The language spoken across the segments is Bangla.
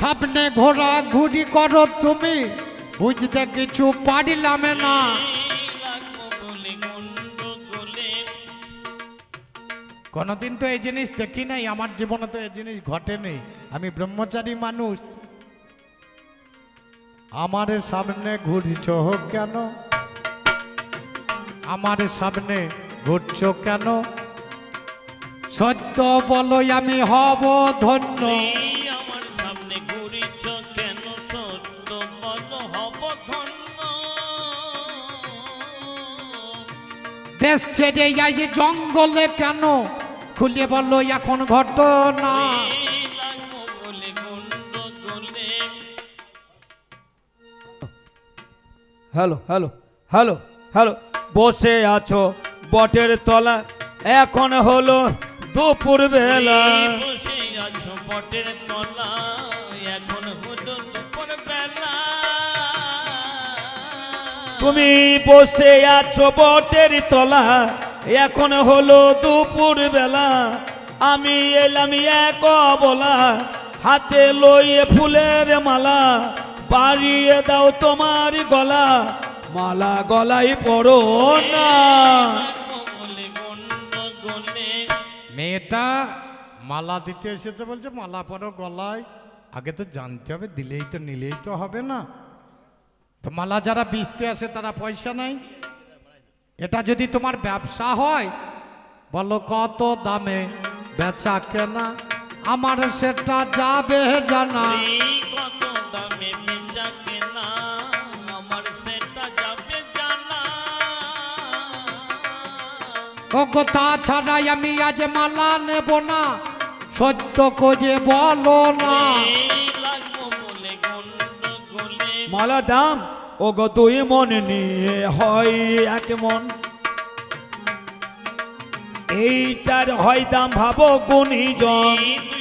সামনে ঘোরা ঘুরি করো তুমি, বুঝতে কিছু পারিলাম না। কোনোদিন তো এই জিনিস দেখি নাই, আমার জীবনে তো এই জিনিস ঘটেনি আমি ব্রহ্মচারী মানুষ। আমার সামনে ঘুরছ কেন? আমার সামনে ঘুরছ কেন? সত্য বলো আমি হব ধন্য। এই আমার সামনে ঘুরিছ কেন? সত্য বল হব ধন্য। দেশ ছেড়ে যাই জঙ্গলে কেন? খুলে বলো এখন ঘটনা। হ্যালো হ্যালো হ্যালো হ্যালো বসে আছো বটের তলা। এখন হলো দুপুর বেলা। বসে আছো তলা এখন হলো দুপুর বেলা। তুমি বসে আছো বটের তলা এখন হলো দুপুর বেলা। আমি এলাম এক বলা হাতে লইয়ে ফুলের মালা বাড়িয়ে দাও তোমার গলা মালা গলায় পড়ো না। মেয়েটা মালা দিতে এসেছে বলছে, মালা পরো গলায়। আগে তো জানতে হবে, দিলেই তো নিলেই তো হবে না। তো মালা যারা বেচতে আসে, তারা পয়সা নাই এটা যদি তোমার ব্যবসা হয়, বলো কত দামে বেচা কেনা? আমার সেটা যাবে জানা। কত দামে কথা ছাড়াই আমি আজ মালা নেব না। সত্য করে বলো না। এই লাগবো বলে গন্ডগোলে মালা দাম? ও গো দুই মন নিয়ে হয় এক মন। এইটার হয় দাম ভাবো গুণীজন। এই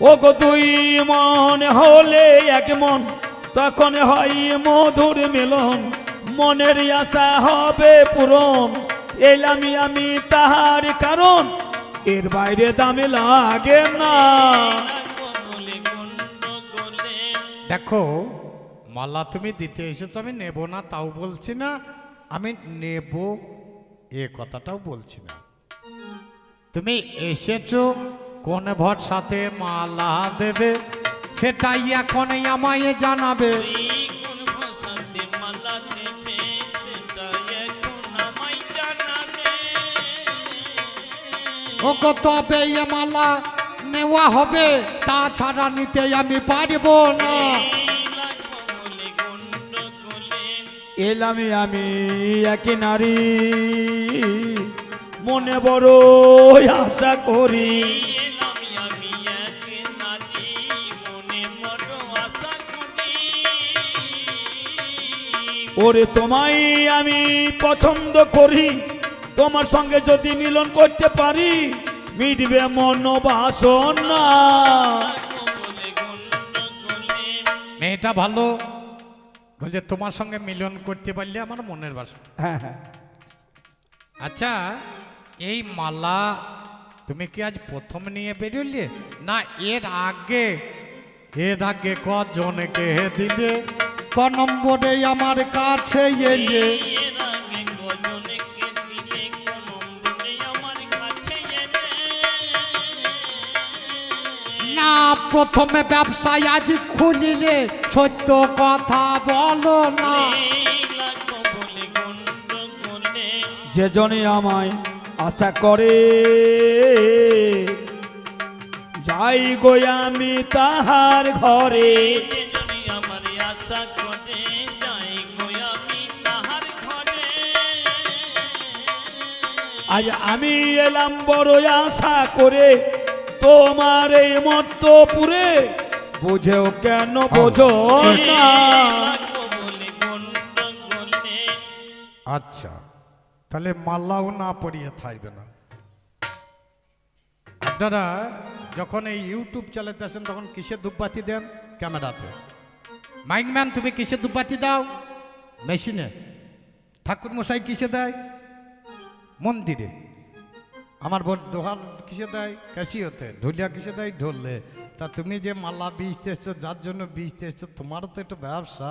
ও গো দুই মন হলে এক মন। তখন হয় মধুর মিলন, মনের আশা হবে পূরণ। এলামি আমি তাহার কারণ, এর বাইরে দামে লাগে না। দেখো, মালা তুমি দিতে এসেছ, আমি নেব না, তাও বলছি না, আমি নেব, এ কথাটাও বলছি না। তুমি এসেছ, কোন ভর সাথে মালা দেবে? সেটাই এখন আমায় জানাবে। ও তবে এ মালা নেওয়া হবে, তাছাড়া নিতে আমি পারব না। এলামি আমি একই নারী, মনে বড় আশা করি। ওরে তোমায় আমি পছন্দ করি। তোমার সঙ্গে যদি মিলন করতে পারি মিটবে মন বাসনা মেয়েটা ভালো। বলছে তোমার সঙ্গে মিলন করতে পারলে আমার মনের বাসন। হ্যাঁ হ্যাঁ। আচ্ছা এই মালা তুমি কি আজ প্রথম নিয়ে বেরোলে? না এর আগে এর আগে কজনকে দিলে? নম্বরে আমার কাছে এলে। না, প্রথমে ব্যবসায় আজ খুলিলে সত্য কথা বলো না। এই লাগবো বলে গন্ডগোলে যে জনে আমায় আশা করে, যাই গো আমি তাহার ঘরে। আজ আমি এলাম বড় আশা করে তোমার এই মত্তপুরে বুঝেও কেন বোঝো না। লাগবো বলে গন্ডগোলে আচ্ছা তাহলে মাল্লাও না পড়িয়ে থাকবে না। আপনারা যখন এই ইউটিউব চালাতে আসেন তখন কিসে ধূপবাতি দেন? ক্যামেরাতে। মাইকম্যান তুমি কিসে দুপাতি দাও? মেশিনে। ঠাকুর মশাই কিসে দেয়? মন্দিরে। আমার বোন দোহার কিসে দেয়? ক্যাসিওতে ঢুলিয়া কিসে দেয়? ঢোলে। তা তুমি যে মালা বীজতে এসছো যার জন্য বীজতে এসছো তোমারও তো একটা ব্যবসা।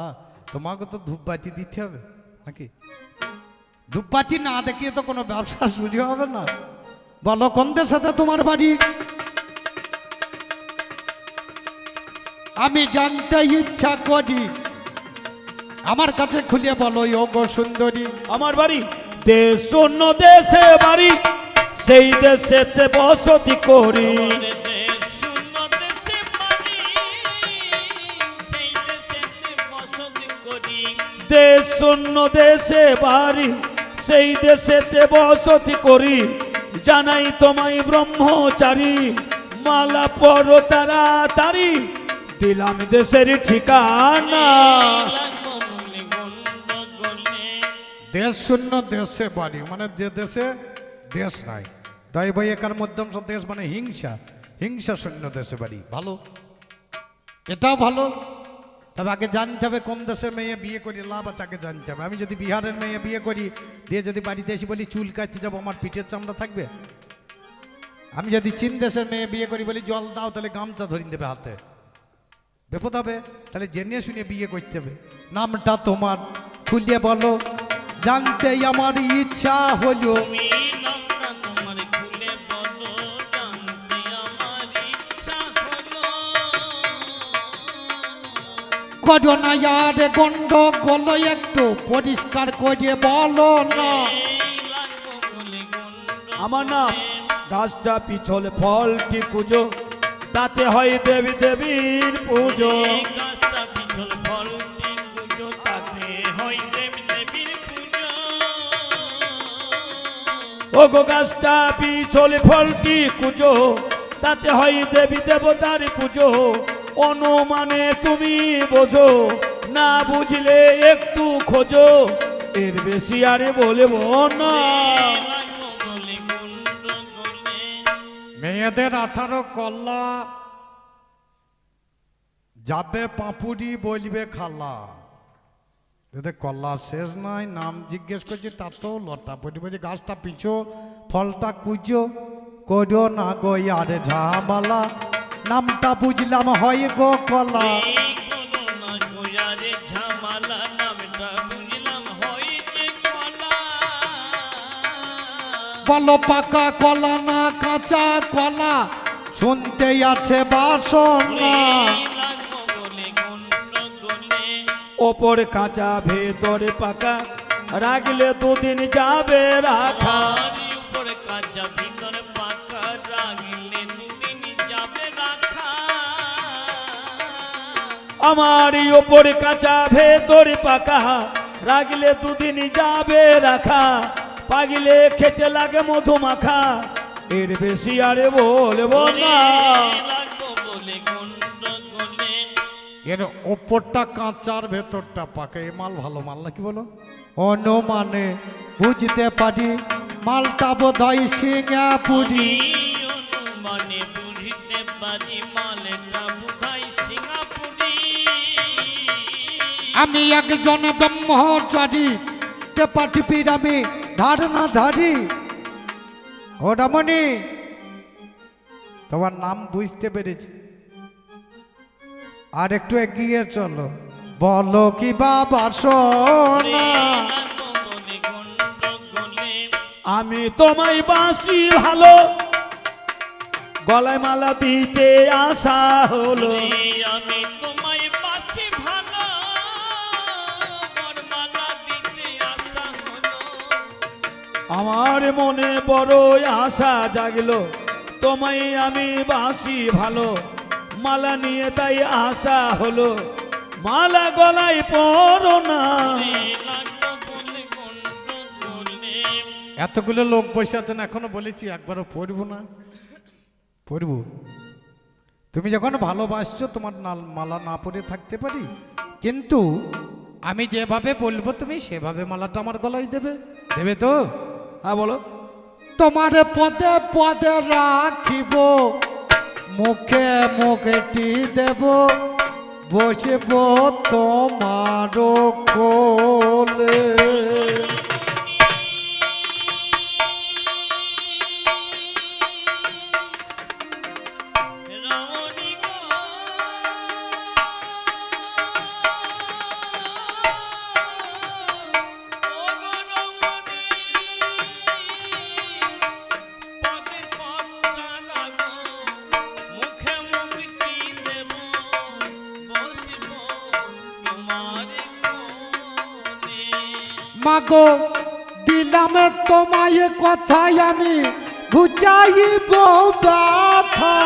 তোমাকে তো ধূপবাতি দিতে হবে, নাকি? ধূপবাতি না দেখিয়ে তো কোনো ব্যবসা শুরু হবে না। বলো, কোনদের সাথে তোমার বাড়ি? আমি জানতে ইচ্ছা করি। আমার কাছে খুলে বলো গো সুন্দরী। আমার বাড়ি? দেশ, অন্য দেশে বাড়ি, সেই দেশেতে বসতি করি। দেশ, অন্য দেশে বাড়ি, সেই দেশেতে বসতি করি। জানাই তোমায় ব্রহ্মচারী, মালা পর তাড়াতাড়ি। দিলাম দেশের ঠিকানা। দেশ শূন্য, দেশে বাড়ি। মানে যে দেশে দেশ নাই। দয় বই একার মধ্যম দেশ মানে হিংসা। হিংসা শূন্য, দেশে বাড়ি। ভালো? এটাও ভালো। তবে আগে জানতে হবে কোন দেশের মেয়ে বিয়ে করি, লাভ আছে, আগে জানতে হবে। আমি যদি বিহারের মেয়ে বিয়ে করি, দিয়ে যদি বাড়িতে এসে বলি, চুল কাটতে যাব, আমার পিঠের চামড়া থাকবে? আমি যদি চীন দেশের মেয়ে বিয়ে করি, বলি, জল দাও, তাহলে গামছা ধরিয়ে দেবে হাতে। বিপদ হবে। তাহলে জেনে শুনে বিয়ে করতে হবে। নামটা তোমার। খুলিয়ে বলো। জানতে আমার ইচ্ছা হলো। করো না আর গন্ড গলো একটু পরিষ্কার করে বলো না। আমার নাম গাছটা পিছলে ফলটি কুজো তাতে হয় দেবী দেবীর পুজো ও গো গাছটা পিছলে ফলটি কুজো, তাতে হয় দেবী দেবতার পুজো। অনুমানে তুমি বোঝো, না বুঝলে একটু খোঁজো। এর বেশি আরে বলব না। মেয়েদের আঠারো কল্লা, যাবে পাপুরি বলবে খালা। এদের কল্লা শেষ নয় নাম জিজ্ঞেস করছি তাতেও লটা পড়ি বলছে গাছটা পিছো ফলটা কুচো করো না গো আরে ঝামালা নামটা বুঝলাম হয় গো কলা। বলো পাকা কলা না কাঁচা কলা শুনতে আছে বাসনা। ওপর কাঁচা ভেতরে পাকা। রাখলে দুদিন যাবে রাখা। তারই উপরে কাঁচা ভিতরে পাকা। রাগলে দুদিন যাবে রাখা। আমার ওপরে কাঁচা ভেতরে পাকা। রাখলে দুদিন যাবে রাখা। পাগিলে খেতে লাগে মধু মাখা। এর বেশি আরে বলব না। বলে। এর ওপরটা কাঁচার ভেতরটা পাকা। এই মাল ভালো মাল নাকি বলো? অনুমানে বুঝতে পারি মালটা বোধ হয় সিঙ্গাপুরি অনুমানে বুঝিতে পারি মালেটা বোধহয় সিঙ্গাপুরি। আমি একজন ব্রহ্মচারী টেপা টিপির আমি ধারণা ধারি ও রমণী তোমার নাম বুঝতে পেরেছি। আর একটু এগিয়ে চলো। বলো কি বাবা সোনা। আমি তোমায় বাসি ভালো। গলায় মালা দিতে আসা হলো। আমি তোমায় বাছি ভালো। বরমালা দিতে আসা হলো। আমার মনে বড় আশা জাগলো। তোমায় আমি বাসি ভালো। মালা নিয়ে তাই আশা হলো মালা গলায় পড়ো না। এতগুলো লোক বসে আছেন এখনও বলেছি একবারও পড়ব না। পড়ব। তুমি যখন ভালোবাসছো তোমার নাল- মালা না পরে থাকতে পারি। কিন্তু আমি যেভাবে বলব তুমি সেভাবে মালাটা আমার গলায় দেবে। দেবে তো? হ্যাঁ বলো। তোমার পদে পদে রাখিব। মুখে মুখটি দেব বসব তোমার কোলে। কথাই আমি বুঝাইব ব্যথা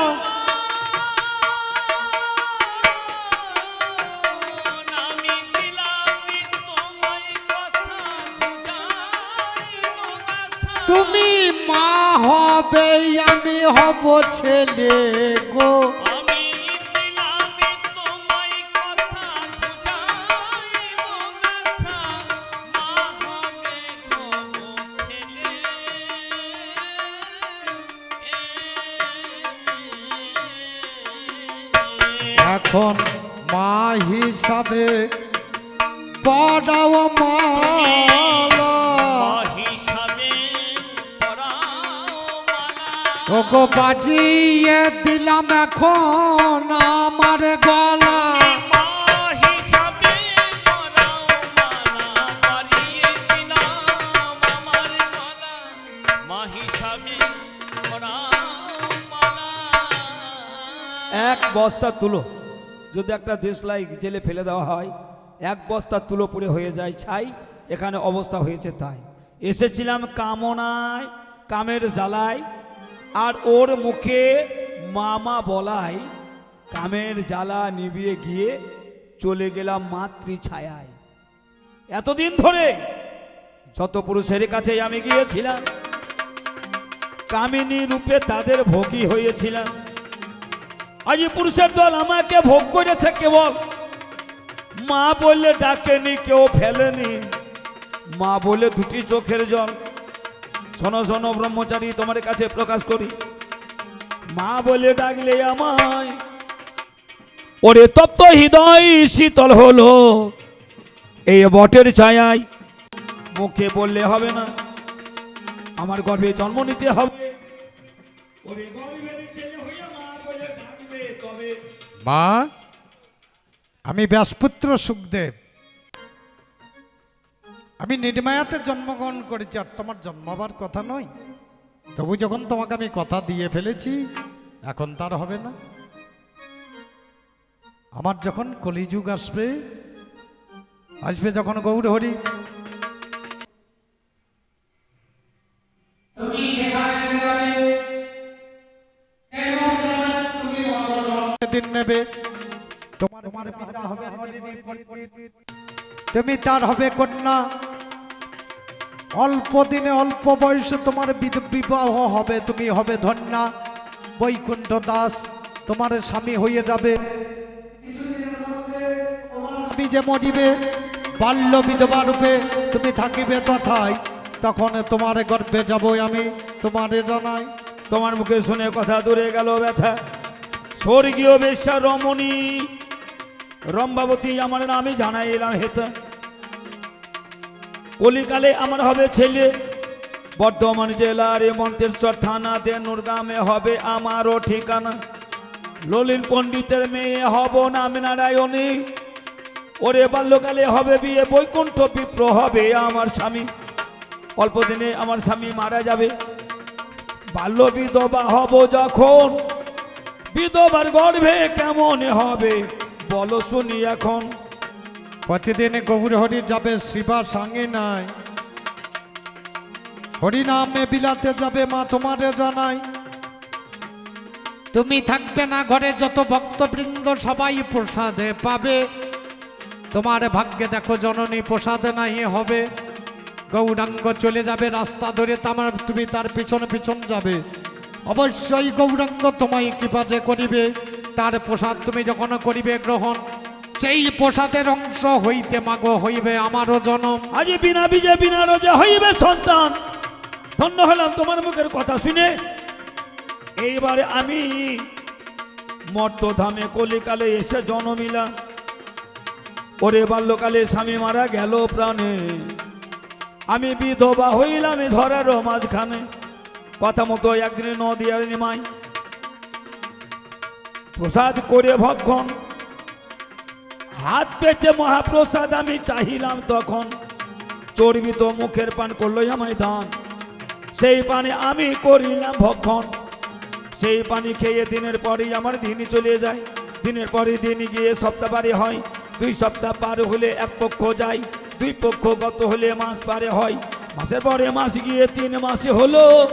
তুমি মা হবে আমি হব ছেলে গো। বস্তা তুলো। যদি একটা দেশলাই জেলে ফেলে দেওয়া হয়, এক বস্তা তুলো পুড়ে হয়ে যায় ছাই, এখানে অবস্থা হয়েছে তাই। এসেছিলাম কামনায়, কামের জ্বালায়, আর ওর মুখে মামা বলায় কামের জ্বালা নিভিয়ে গিয়ে চলে গেলাম মাতৃ ছায়ায় এতদিন ধরে যত পুরুষের কাছে আমি গিয়েছিলাম, কামিনী রূপে তাদের ভোগী হয়েছিলাম। আজ পুরুষের দল আমাকে ভোগ করেছে কেবল। মা বললে, ডাকেনি, কেউ ফেলেনি। মা বলে দুটি চোখের জল। শোনো শোনো, ব্রহ্মচারী, তোমার কাছে প্রকাশ করি। মা বলে ডাকলে আমায়। ওরে তপ্ত হৃদয় শীতল হলো এই বটের ছায়ায়। মুখে বললে, হবে না। আমার গর্ভে জন্ম নিতে হবে। ওরে ছেলে তবে মা, আমি ব্যাসপুত্র সুখদেব। আমি নির্মায়াতে জন্মগ্রহণ করেছি আর তোমার জন্মাবার কথা নয়। তবু যখন তোমাকে আমি কথা দিয়ে ফেলেছি, এখন তার হবে না। আমার যখন কলিযুগ আসবে আসবে যখন গৌর হরি তোমার পিতা হবে তুমি তার হবে কন্যা। অল্প দিনে অল্প বয়সে তোমার বিবাহ হবে তুমি হবে ধন্যা। বৈকুণ্ঠ দাস তোমার স্বামী হয়ে যাবে। যে মরিবে বাল্য বিধবা রূপে তুমি থাকিবে তথায়। তখন তোমার গর্ভে যাব আমি তোমারে জানাই। তোমার মুখে শুনে কথা দূরে গেল ব্যথা। স্বর্গীয় বেশ্যা রমণী রম্বাবতী আমার নামে জানাই এলাম হেতা। কলিকালে আমার হবে ছেলে। বর্ধমান জেলার এ মন্তেশ্বর থানা দেনুরগ্রামে হবে আমারও ঠিকানা। ললিন পণ্ডিতের মেয়ে হব নাম নারায়ণী। ওরে বাল্যকালে হবে বিয়ে, বৈকুণ্ঠ বিপ্র হবে আমার স্বামী। অল্প দিনে আমার স্বামী মারা যাবে। বাল্য বিধবা হব যখন। বিধবার গর্ভে কেমন হবে? বলো শুনি এখন। প্রতিদিন গৌর হরি যাবে শিবার সঙ্গে নাই। হরি নামে বিলাতে যাবে মা তোমারে জানাই। তুমি থাকবে না ঘরে যত ভক্তবৃন্দ সবাই প্রসাদে পাবে। তোমার ভাগ্যে দেখো জননী প্রসাদে নাই হবে। গৌরাঙ্গ চলে যাবে রাস্তা ধরে তামার তুমি তার পিছন পিছন যাবে। অবশ্যই গৌরাঙ্গ তোমায় কৃপা যে করিবে। তার প্রসাদ তুমি যখন করিবে গ্রহণ, সেই প্রসাদের অংশ হইতে মাগো, হইবে আমারও জনম। আজ বিনা বিজে বিনা রোজে হইবে সন্তান। ধন্য হলাম তোমার মুখের কথা শুনে। এইবারে আমি মর্তধামে কলিকালে এসে জন্মিলাম ওরে বাল্যকালে স্বামী মারা গেল প্রাণে। আমি বিধবা হইলাম এ ধরার মাঝখানে। কথা মতো একদিনে নদিয়ার নিমাই প্রসাদ করে ভক্ষণ। হাত পেতে মহাপ্রসাদ আমি চাহিলাম তখন। চর্বিত মুখের পান করল আমায় দান। সেই পানে আমি করিলাম ভক্ষণ। সেই পানি খেয়ে দিনের পরেই আমার দিনই চলে যায়। দিনের পরে দিন গিয়ে সপ্তাহ পারে হয়। দুই সপ্তাহ পার হলে এক পক্ষ যায়। দুই পক্ষ গত হলে মাস পারে হয়। মাসের পরে মাস গিয়ে তিন মাসে হলো।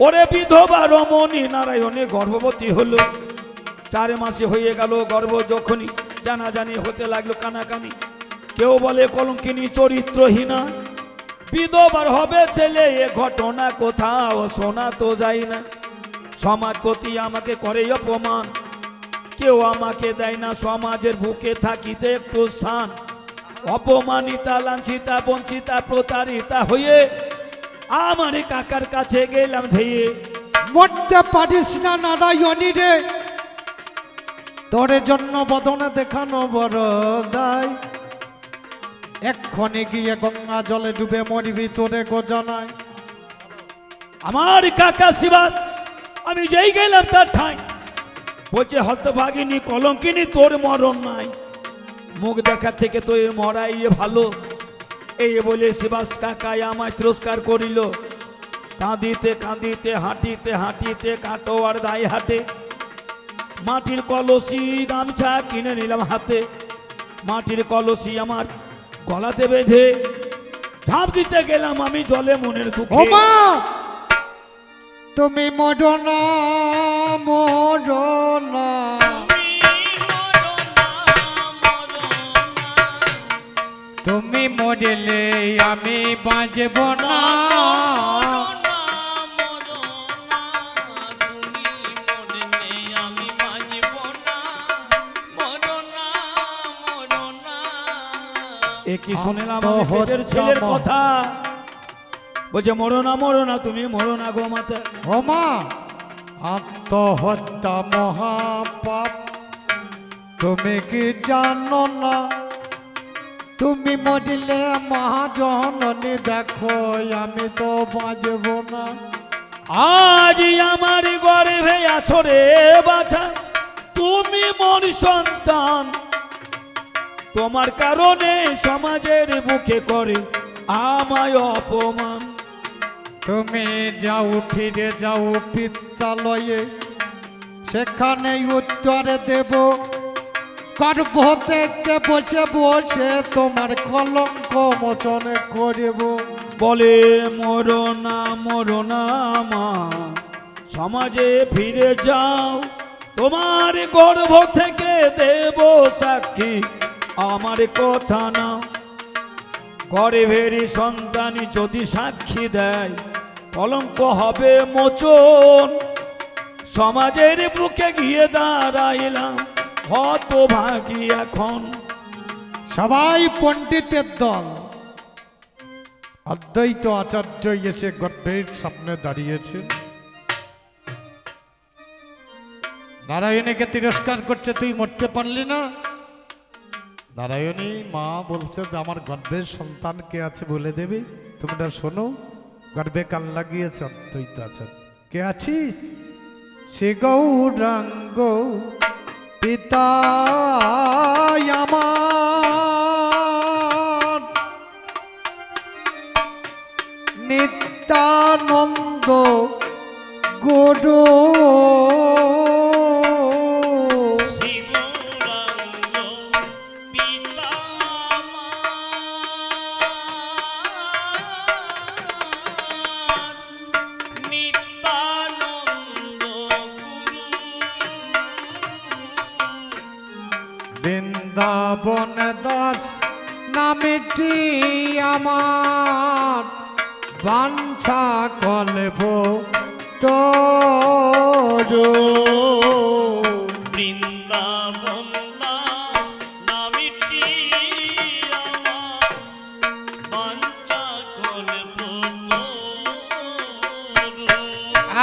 ওরে বিধবা রমণী নারায়ণে গর্ভবতী হলো। চার মাসে হয়ে গেল গর্ব যখনই জানাজানি হতে লাগল কানাকানি। কেউ বলে কলঙ্কিনী চরিত্রহীনা। বিধবার হবে ছেলে, এ ঘটনা কোথাও শোনা তো যায় না। সমাজপতি আমাকে করে অপমান। কেউ আমাকে দেয় না সমাজের বুকে থাকিতে একটু স্থান। অপমানিতা, লাঞ্ছিতা, বঞ্চিতা, প্রতারিতা হয়ে আমার কাকার কাছে গেলাম ধেয়ে। মরতে পারিস না নারায়ণী রে। তোরে জন্য বদনে দেখানো বড় এক্ষণে গিয়ে গঙ্গা জলে ডুবে মরিবি তোরে গো জানায় আমার কাকা শিবাত আমি যেই গেলাম তার ঠাই। বলছে, হতভাগিনী, কলঙ্কিনী, তোর মরণ নাই। মুখ দেখার থেকে তো তোর মরাই ভালো। এই বলে শিবাস কাকাই আমায় তিরস্কার করিল। কাঁদিতে কাঁদিতে, হাঁটিতে হাঁটিতে কাটো আর দায় হাটে। মাটির কলসি গামছা কিনে নিলাম হাতে। মাটির কলসি আমার গলাতে বেঁধে ঝাঁপ দিতে গেলাম আমি জলে মনের দুঃখে। তুমি মরনা মরনা। তুমি মরলে আমি বাঁচব না। কি শুনলাম পেটের ছেলের কথা? বলছে মরো না মরো না তুমি মরো না গো মাতা। ওমা আত্মহত্যা মহাপাপ। তুমি কি জানো না? তুমি মরিলে মহাজননী দেখো আমি তো বাঁচব না। আজ আমার গর্ভে আছো রে বাছা। তুমি মোর সন্তান তোমার কারণে সমাজের বুকে করে আমায় অপমান। তুমি যাও ফিরে যাও পিত্তালয়ে সেখানে উত্তরে দেব। গর্ভ থেকে বসে বসে তোমার কলঙ্ক মোচনে করব। বলে মরো না মরো না মা সমাজে ফিরে যাও। তোমার গর্ভ থেকে দেব সাক্ষী আমার কথা না। গর্ভেরই সন্তানই যদি সাক্ষী দেয়, কলঙ্ক হবে মোচন। সমাজের বুকে গিয়ে দাঁড়াইলাম হত ভাগি এখন। সবাই পণ্ডিতের দল। অদ্বৈত আচার্য এসে গর্ভের সামনে দাঁড়িয়েছে নারায়ণীকে তিরস্কার করছে, তুই মরতে পারলি না। নারায়ণী, মা বলছে যে আমার গর্ভের সন্তান কে আছে বলে দেবে। তোমরা শোনো, গর্ভে কান লাগিয়েছে অদ্বৈত আচার্য কে আছিস? সে গৌরাঙ্গ পিতা আমার। নিত্যানন্দ, গুরু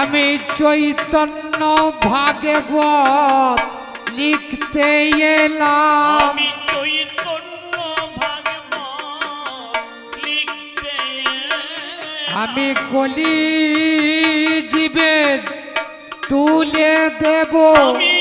আমি চৈতন্য ভাগবত লিখতে এলাম। আমি কলি জীবের তুলে দেবো। আমি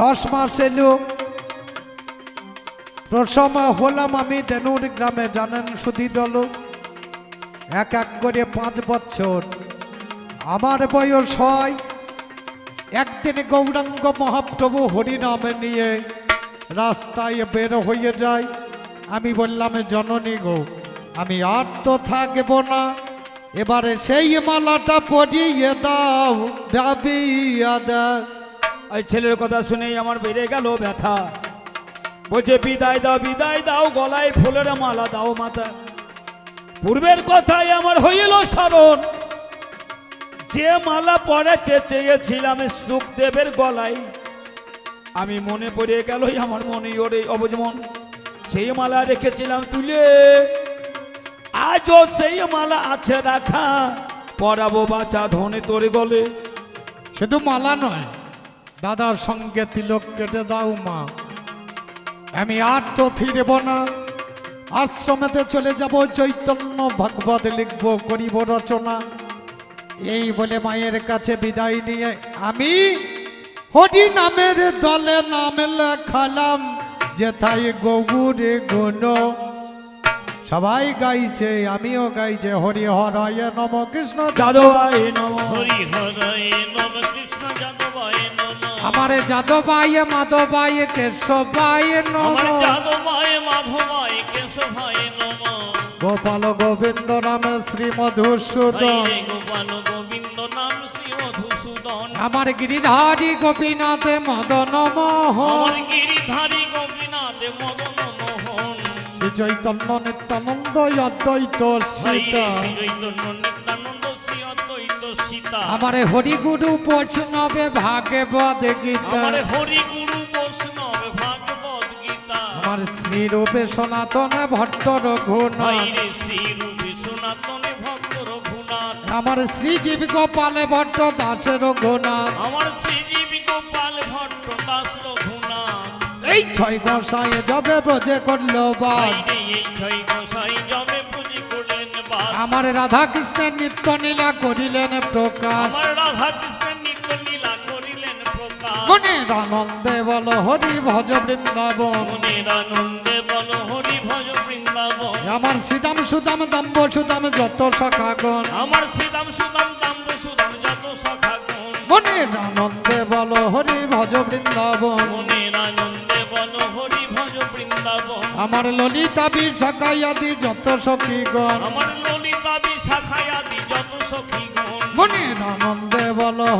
দশ মাস এলো প্রথম হলাম আমি দেনুর গ্রামে, জানেন সুধি দল। এক এক করে পাঁচ বছর। আমার বয়স হয় একদিন গৌরাঙ্গ মহাপ্রভু হরিনামে নিয়ে রাস্তায় বের হয়ে যায়। আমি বললাম, জননী গো, আমি আর তো থাকব না। এবারে সেই মালাটা পরিয়ে দাও, দাবিয়া দাও। এই ছেলের কথা শুনেই আমার বেড়ে গেল ব্যথা। বলছে, বিদায় দাও বিদায় দাও, গলায় ফুলের মালা দাও মাথা পূর্বের কথাই আমার হইল স্মরণ। যে মালা পরাতে চেয়েছিলাম সুখদেবের গলায়, আমি মনে পড়ে গেলই আমার মনে ওরে অবজমন। সেই মালা রেখেছিলাম তুলে। আজও সেই মালা আছে রাখা। পরাবো বাচ্চা ধনে তোরে গলে। শুধু মালা নয় দাদার সঙ্গে তিলক কেটে দাও মা। আমি আর তো ফিরব না। আশ্রমেতে চলে যাব, চৈতন্য ভাগবত লিখব, করিব রচনা। এই বলে মায়ের কাছে বিদায় নিয়ে আমি হরি নামের দলে নাম লেখালাম, যেথায় গৌরে গুণ। সবাই গাইছে, আমিও গাইছে, হরি হরায় নম কৃষ্ণ যাদবাই নম। হরি হরায় নম কৃষ্ণ যাদবায় নম। আমারে কেশবায় নম। আমার যাদবায় মাধবায় নম। গোপাল গোবিন্দ নামে শ্রী মধুসূদন। গোপাল গোবিন্দ নাম শ্রী মধুসূদন। আমার গিরিধারী গোপীনাথে মদন মোহন। গিরিধারী গোপীনাথ মদন মোহন। শ্রী চৈতন্য নিত্যানন্দ অদ্বৈত সীতা। শ্রী চৈতন্য নিত্যানন্দ আমারে হরিগুরু বৈষ্ণবে ভাগবত গীতা। আমার হরি গুরু বৈষ্ণব ভাগবত গীতা। আমার শ্রী রূপে সনাতন ভট্ট রঘুনাথ। হরে শ্রী রূপে সনাতনে ভক্ত রঘুনাথ। আমার শ্রীজীব গোপালে ভট্ট দাস রঘুনাথ। আমার শ্রীজীবী গোপাল ভট্ট দাস রঘুনাথ। এই ছয় গোসাই যবে ব্রজে করল বাইরে এই ছয় গোসাই আমার রাধা কৃষ্ণের নিত্য নীলা করিলেন প্রকাশ। আমার রাধা কৃষ্ণের নিত্য লীলা করিলেন প্রকাশ। মনের আনন্দে বল হরি ভজ বৃন্দাবন। মনের আনন্দে বল হরি ভজ বৃন্দাবন। আমার সীতাম সুদাম দাম্ব সুদাম যত সখাগণ আমার শ্রীদাম সুদাম দাম্ব সুদাম যত সখাগণ মনের আনন্দে বল হরি ভজ বৃন্দাবন। মনের আনন্দে বল হরি ভজ বৃন্দাবন। আমার ললিতা বিশাখাই আদি যত সখীগণ আমার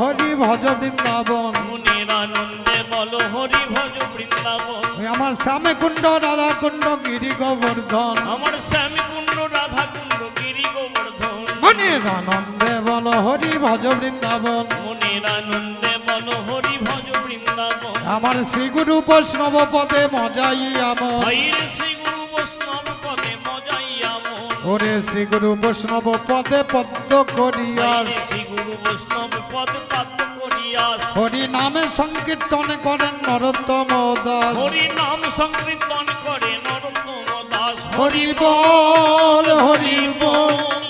হরি ভজ বৃন্দাবন। মনের আনন্দে বল হরি ভজ বৃন্দাবন। আমার শ্যামে কুণ্ড রাধা কুণ্ড গিরি গোবর্ধন। আমার স্বামী কুণ্ড রাধা কুণ্ড গিরি গোবর্ধন। মনের আনন্দে বল হরি ভজ বৃন্দাবন। মনের আনন্দে বল হরি ভজ বৃন্দাবন। আমার শ্রী গুরু বৈষ্ণব পদে মজাই আমন হইরে শ্রী গুরু বৈষ্ণব পদে মজাই আমন ওরে শ্রী গুরু বৈষ্ণব পদে পদ্ম হইরে শ্রী বৈষ্ণব পদ পাত্র করিয়া হরি নামে সংকীর্তন করেন নরোত্তম দাস। হরি নাম সংকীর্তন করে নরোত্তম দাস। হরি বল হরি বল।